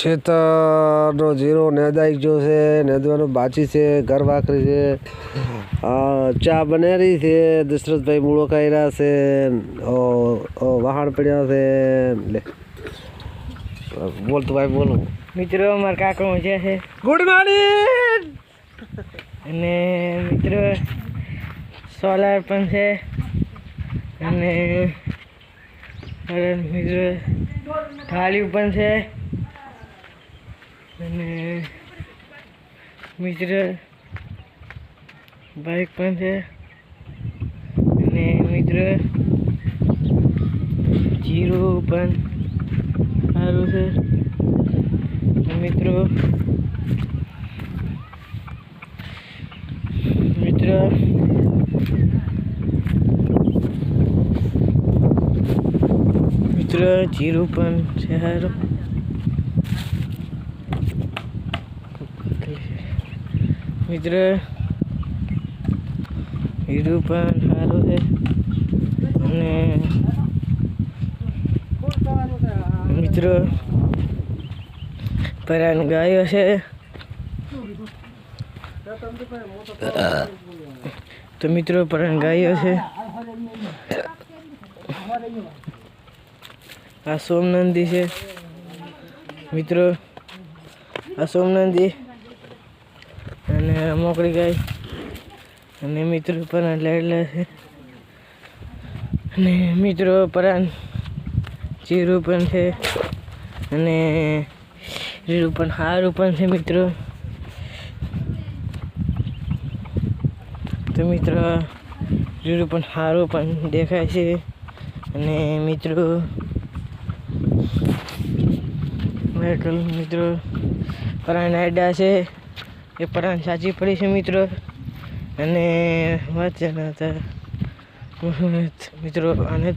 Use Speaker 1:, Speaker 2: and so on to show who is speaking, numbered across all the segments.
Speaker 1: ખેતરનો zero નેદાઈ ગયો છે નેદવાનું બાચી છે ઘર વાકરી છે. ચા બનેરી છે દશરથભાઈ મૂળો કાયરા છે વહાણ પડ્યા છે. બોલતું બોલ ભાઈ બોલો.
Speaker 2: મિત્રો અમારે કાકો મજા છે.
Speaker 1: ગુડ મોર્નિંગ
Speaker 2: અને મિત્રો સોલાર પણ છે. અને અને મિત્રો થાળીઓ પણ છે. અને મિત્ર બાઈક પણ છે. અને મિત્ર જીરું પણ સારું છે. મિત્રો મિત્ર પણ છે સારું મિત્ર જીરું પણ સારું છે અને મિત્રો પરાન ગાયો છે તો મિત્રો પરાન ગાયો છે આ સોમનંદી છે. મિત્રો, આ સોમનંદી અને મોકળી ગાય. અને મિત્રો પણ લાડલા છે. અને મિત્રો પરાન જીરું પણ છે. અને જીરું પણ સારું પણ છે, મિત્રો. તો મિત્રો જીરું પણ સારું પણ દેખાય છે. અને મિત્રો મેટલ મિત્રો, પરાણ આડા છે. એ પરાણ સાચી પડી છે મિત્રો. અને વાત હતા. મિત્રો, આને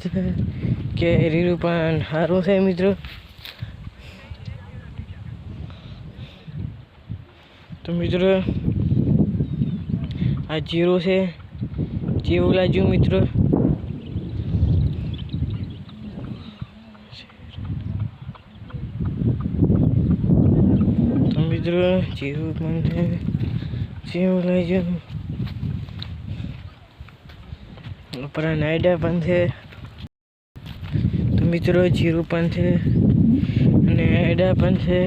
Speaker 2: કે રીરું પણ સારું છે, મિત્રો. તો મિત્રો, આ જીરો છે. જેવું લાગ્યું, મિત્રો. રુદ્ર જેવું મને જેવું લઈ જવું ઉપરા નાયડા પણ છે તો મિત્રો જીરું પણ છે અને એડા પણ છે.